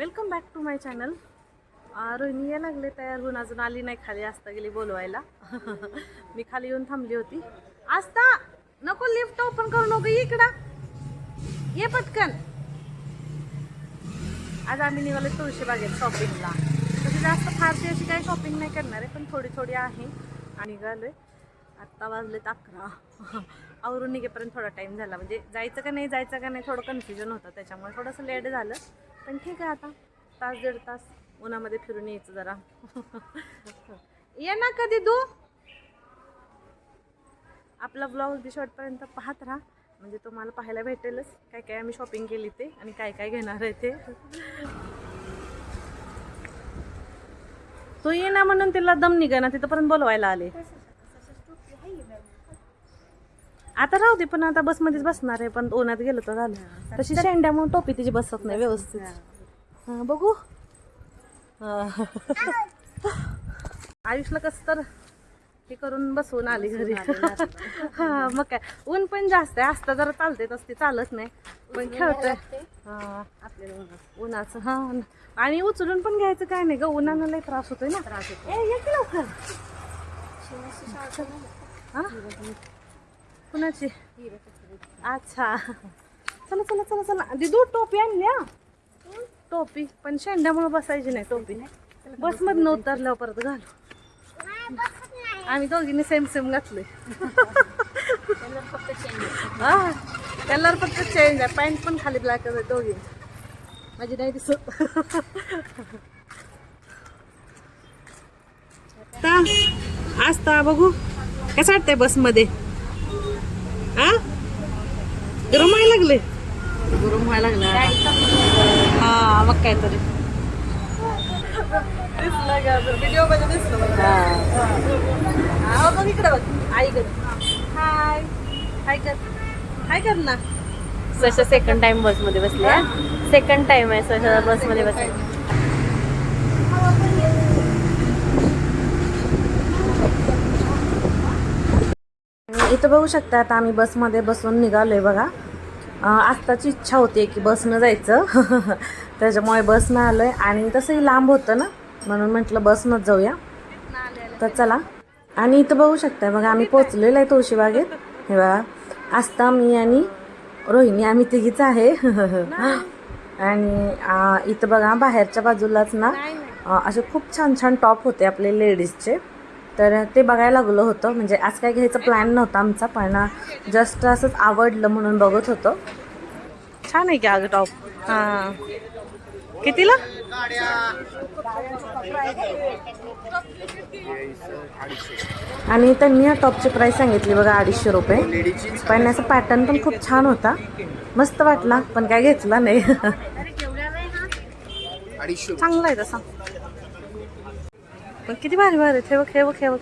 Welcome back to my channel Rohini या लागले तयार होऊन. अजून आली नाही खाली आस्ता गेली बोलवायला. मी खाली येऊन थांबली होती. आस्ता नको लिफ्ट ओपन करू नको इकडं. ये पटकन. आज आम्ही निघालो तुळशी बागेत शॉपिंगला तशी जास्त फारशी अशी काही शॉपिंग नाही करणार आहे पण थोडी थोडी आहे. आणि निघालोय. आत्ता वाजलेत अकरा. आवरून निघेपर्यंत थोडा टाईम झाला. म्हणजे जायचं का नाही जायचं का नाही थोडं कन्फ्युजन होतं. त्याच्यामुळे थोडंसं लेट झालं. पण ठीक आहे आता. तास दीड तास उन्हामध्ये फिरून यायचं जरा. ये ना कधी तू? आपला ब्लॉग अगदी शॉर्टपर्यंत पाहत राहा. म्हणजे तुम्हाला पाहायला भेटेलच काय काय आम्ही शॉपिंग केली ते आणि काय काय घेणार आहे ते. तो ये ना म्हणून तिला दम निघा ना तिथंपर्यंत बोलवायला आले. आता राहू दे पण आता बसमध्येच बसणार आहे पण उन्हात गेलो तर झालं. तशी शेंड्यामुळे टोपी तिची बसत नाही व्यवस्थित. हा, बघू. आयुषला कसं तर हे करून बसवून आली घरी. हा मग काय. ऊन पण जास्त आहे. असता जरा चालते तसते चालत नाही. पण खेळतोय. हा. उन्हाचं. हा. आणि उचलून पण घ्यायचं काय नाही ग? उन्हानं लय त्रास होतोय ना. त्रास होतो लवकर. हा? कुणाची अच्छा चला चला चला चला दिदू टोपी आणली हा टोपी पण शेंड्यामुळे बसायची नाही टोपी बस मधनं उतरल्यावर परत घालू आम्ही दोघींनी सेम सेम घातले हा कलर फक्त चेंज आहे पॅन्ट पण खाली ब्लॅक आहे दोघी माझी नाही दिसत आता असता बघू कसं वाटतंय बसमध्ये हा? गरम व्हायला लागले गरम व्हायला लागला हा मग काय तरी व्हिडिओमध्ये दिसलं हा. बघ इकडे बघ. आई कर हाय हाय कर. हाय कर ना सशा सेकंड टाइम बसमध्ये बसल्या सेकंड टाइम आहे सशा बसमध्ये बसल्या इथं बघू शकता आता आम्ही बसमध्ये बसून निघालोय बघा. अं, आत्ताची इच्छा होती की बसनं जायचं. त्याच्यामुळे बसनं आलोय आणि तसंही लांब होतं ना म्हणून म्हटलं बसनंच जाऊया. तर चला. आणि इथं बघू शकता बघा आम्ही पोचलेलो आहे तुळशीबागेत. हे बघा आस्ता मी आणि रोहिणी. आम्ही तिघीच आहे. आणि इथं बघा बाहेरच्या बाजूलाच ना असे खूप छान छान टॉप होते आपले लेडीजचे. तर ते बघायला लागलं होतं. म्हणजे आज काय घ्यायचा प्लॅन नव्हता आमचा पण जस्ट असंच आवडलं म्हणून बघत होतो. छान आहे की अगं टॉप हां. कितीला? आणि त्यांनी या टॉपची प्राइस सांगितली बघा अडीचशे रुपये. पण याचा पॅटर्न पण खूप छान होता. मस्त वाटला पण काय घेतला नाही. चांगला आहे तसा. पण किती भारी भारी. ठेव खेळ खेळ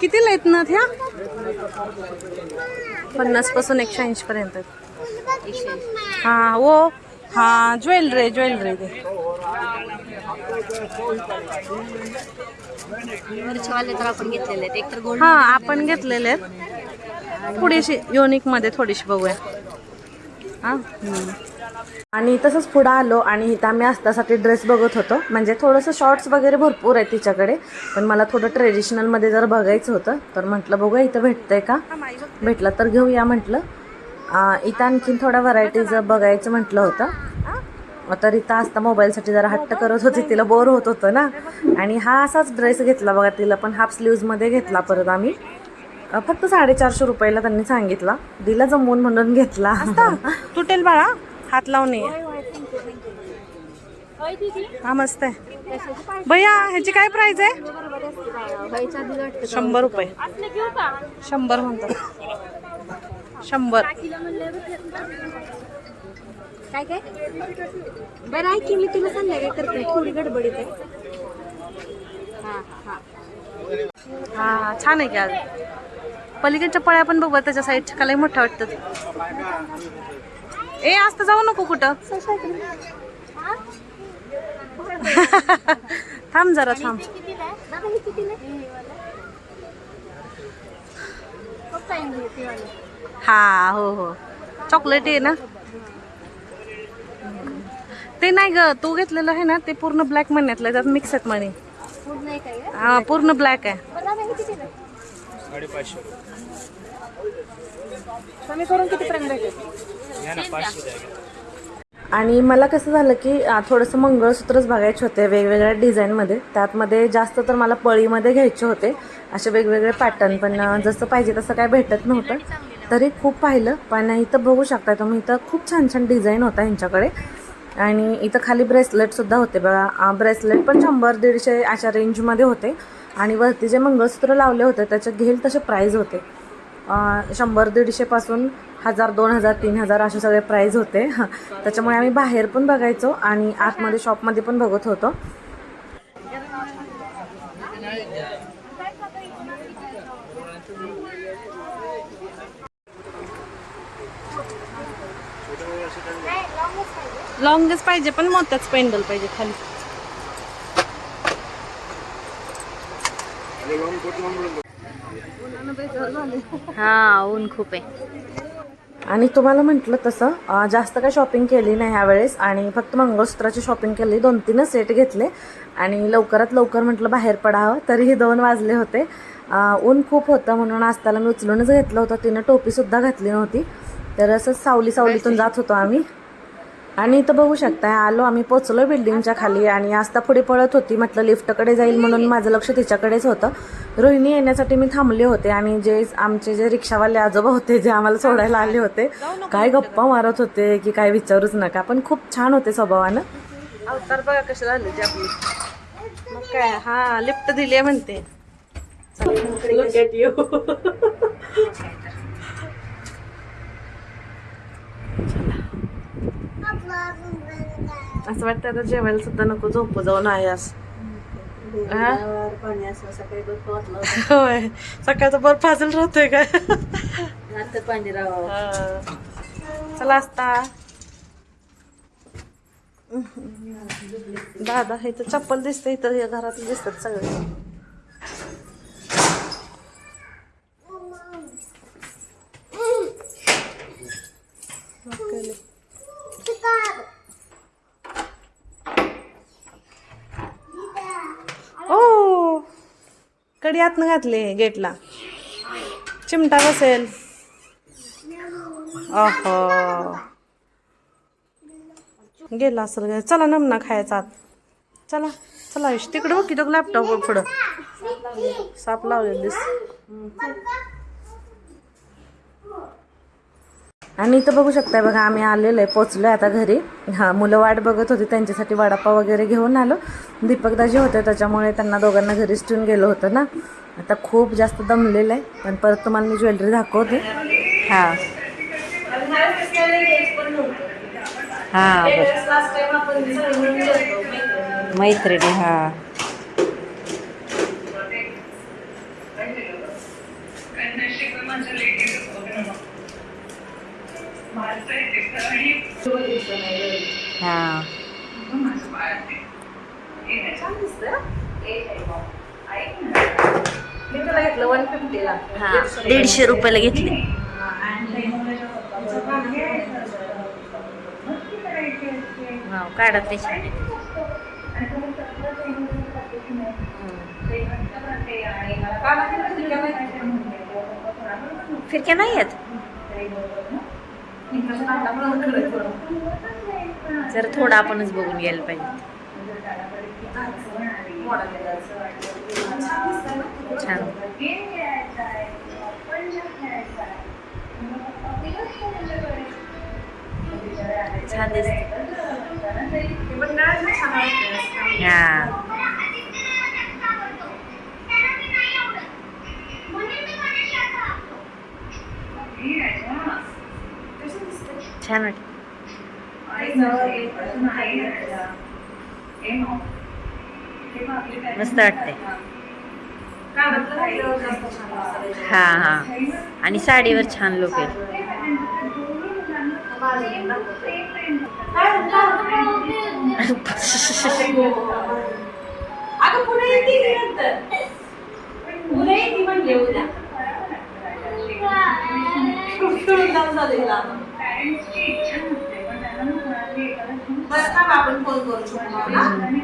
कितीला आहेत ना त्या? पन्नासपासून एकशे ऐंशी पर्यंत. हा वो हा ज्वेलरी ज्वेलरी तर गोल्ड हा आपण घेतलेले आहेत. थोडीशी युनिकमध्ये थोडीशी बघूया. हा. आणि तसंच पुढं आलो आणि इथं आम्ही आस्तासाठी ड्रेस बघत होतो. म्हणजे थोडंसं शॉर्ट्स वगैरे भरपूर आहे तिच्याकडे. पण मला थोडं ट्रेडिशनलमध्ये जर बघायचं होतं तर म्हटलं बघूया इथं भेटतंय का? भेटला तर घेऊया म्हटलं. इथं आणखीन थोड्या व्हरायटीज बघायचं म्हटलं होतं. तर इथं असता मोबाईलसाठी जरा हट्ट करत होती तिला बोर होत होतं ना. आणि हा असाच ड्रेस घेतला बघा तिला पण हाफ स्लीव्जमध्ये घेतला परत आम्ही. फक्त साडेचारशे रुपयाला त्यांनी सांगितला. दिला जमवून म्हणून घेतला. तुटेल बाळा. हात लावून ये. हा मस्त आहे. भैया ह्याची काय प्राइस आहे? शंभर रुपये. शंभर म्हणतात. शंभर. काय काय बरं आहे की मी तुला संध्याकाळी करते? थोडी गडबडीत आहे हा हा. हा छान आहे की आज. पलीकडच्या पळ्या पण बघू त्याच्या साईडच्या कलाही मोठ्या वाटतात. ए आज तर जाऊ नको कुठं. थांब जरा थांब. हा हो हो. चॉकलेट आहे ना? ते नाही ग तू घेतलेलं आहे ना ते पूर्ण ब्लॅक मण्यातलं त्यात मिक्स आहेत म्हणे. पूर्ण हा पूर्ण ब्लॅक आहे. कमी करून कितीपर्यंत भेटेल आणि मला कसं झालं की थोडंसं मंगळसूत्रच बघायचे होते वेगवेगळ्या डिझाईनमध्ये. त्यातमध्ये जास्त तर मला पळीमध्ये घ्यायचे होते. असे वेगवेगळे पॅटर्न पण जसं पाहिजे तसं काय भेटत नव्हतं. तरी खूप पाहिलं पण इथं बघू शकता तुम्ही इथं खूप छान छान डिझाईन होता ह्यांच्याकडे आणि इथं खाली ब्रेसलेटसुद्धा होते बघा. ब्रेसलेट पण शंभर दीडशे अशा रेंजमध्ये होते. आणि वरती जे मंगळसूत्र लावले होते त्याचे घेईल तसे प्राईज होते. शंभर दीडशेपासून हजार दोन हजार तीन हजार असे सगळे प्राईज होते. त्याच्यामुळे आम्ही बाहेर पण बघायचो आणि आतमध्ये शॉपमध्ये पण बघत होतो. लॉंगच पाहिजे पण मोत्याच पेंडल पाहिजे खाली. हा ऊन खूप आहे. आणि तुम्हाला म्हटलं तसं जास्त काय शॉपिंग केली नाही ह्यावेळेस आणि फक्त मंगळसूत्राची शॉपिंग केली दोन तीनच सेट घेतले आणि लवकरात लवकर म्हटलं बाहेर पडावं तरीही दोन वाजले होते. ऊन खूप होतं म्हणून आज त्याला मी उचलूनच घेतलं होतं तिनं टोपीसुद्धा घातली नव्हती. तर असंच सावली सावलीतून जात होतो आम्ही. आणि इथं बघू शकताय आलो आम्ही पोचलो बिल्डिंगच्या खाली आणि आस्था पुढे पळत होती म्हटलं लिफ्टकडे जाईल म्हणून माझं लक्ष तिच्याकडेच होतं. रोहिणी येण्यासाठी मी थांबले होते आणि जे आमचे जे रिक्षावाले आजोबा होते जे आम्हाला सोडायला आले होते काय गप्पा मारत होते की काय विचारूच नका. पण खूप छान होते स्वभावानं. अवतार बघा कसे झाले ते आपली. मग काय हा लिफ्ट दिली आहे म्हणते. असं वाटतं आता जेवायला सुद्धा नको झोप जाऊन आहे असं हा? होय. सकाळचा बर्फ फाजल राहतोय काय हा. चला असता दादा हे तर चप्पल दिसते इथं हे घरात दिसतात सगळे. कडी आतनं घातली गेटला. चिमटा बसेल अहो. गेला असेल चला नमना खायचा आत. चला चला आयुष तिकडं बघ की तो लॅपटॉप पुढं. साप लावलेलं आणि इथं बघू शकताय बघा आम्ही आलेलो आहे पोचलो आता घरी. हां मुलं वाट बघत होती त्यांच्यासाठी वडापाव वगैरे घेऊन आलो. दीपकदाजी होते त्याच्यामुळे त्यांना दोघांना घरीच ठेवून गेलो होतं ना. आता खूप जास्त दमलेलं आहे पण परत तुम्हाला मी ज्वेलरी दाखवते. हा. हा. मैत्रिणी. हा. हा. मी हा. दीडशे रुपयाला घेतली. वाव काढा ते फिरक्या नाही आहेत? जर थोडं आपणच बघून घ्यायला पाहिजे. छान. छान दिसते हा छान वाटत मस्त वाटते हा हा आणि साडीवर छान लुक आहे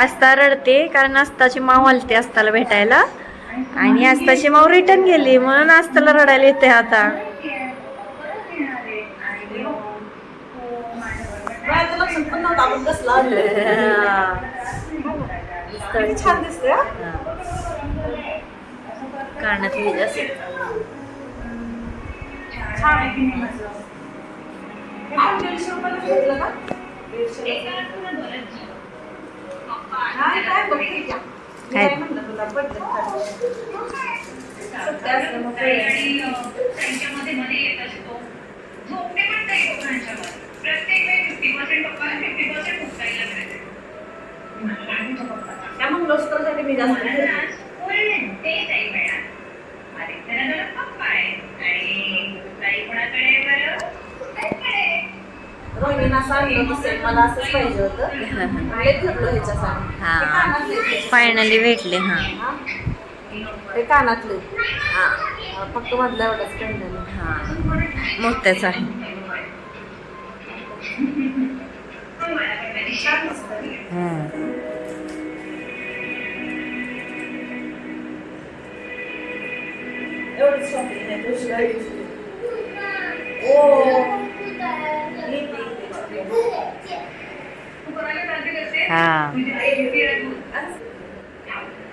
आस्था रडते कारण आस्ताची माव आलते आस्ताला भेटायला. आणि आस्ताची माव रिटर्न गेली म्हणून आस्ताला रडायला येते आता. छान दिसते छान त्यांच्यामध्ये मध्ये येत असतो मला असंच पाहिजे होतं लय फिरलो ह्याच्यासाठी हा. हे कानातले आहेत. फायनली भेटले हा हा? हे कानातले हा फक्त मधल्या एवढंच पेंडल हा मोठ्याच आहे हम्म. एवढंच आहे, दुसरं नाही. ओ. तू हा तुझी आई घेते आहे तू.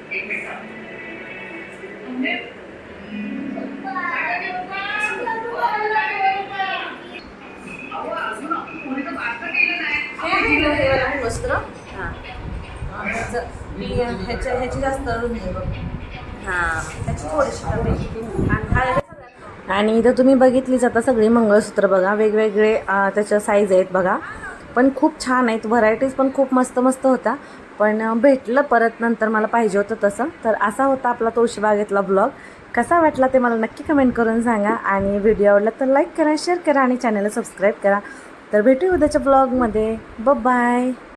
एक मिनिट म्हणजे अहो, अजून कोणी तर बारकं केलं नाही हे दिलं हे वालं मंगळसूत्र. हा हा, ह्याचं- मी ह्याच्या ह्याची जास्त. हा ह्याची थोडीशी कमी आहे. आणि हा आहे सगळ्यात- आणि इथं तुम्ही बघितलीच आता सगळी मंगळसूत्र बघा वेगवेगळे त्याच्या साईज आहेत बघा. पण खूप छान आहेत व्हरायटीज पण खूप मस्त मस्त होता. पण भेटलं परत नंतर मला पाहिजे होतं तसं. तर असा होता आपला तुळशीबागेतला ब्लॉग कसा वाटला ते मला नक्की कमेंट करून सांगा. आणि व्हिडिओ आवडला तर लाईक करा शेअर करा आणि चॅनलला सबस्क्राईब करा. तर भेटू उद्याच्या ब्लॉगमध्ये ब बाय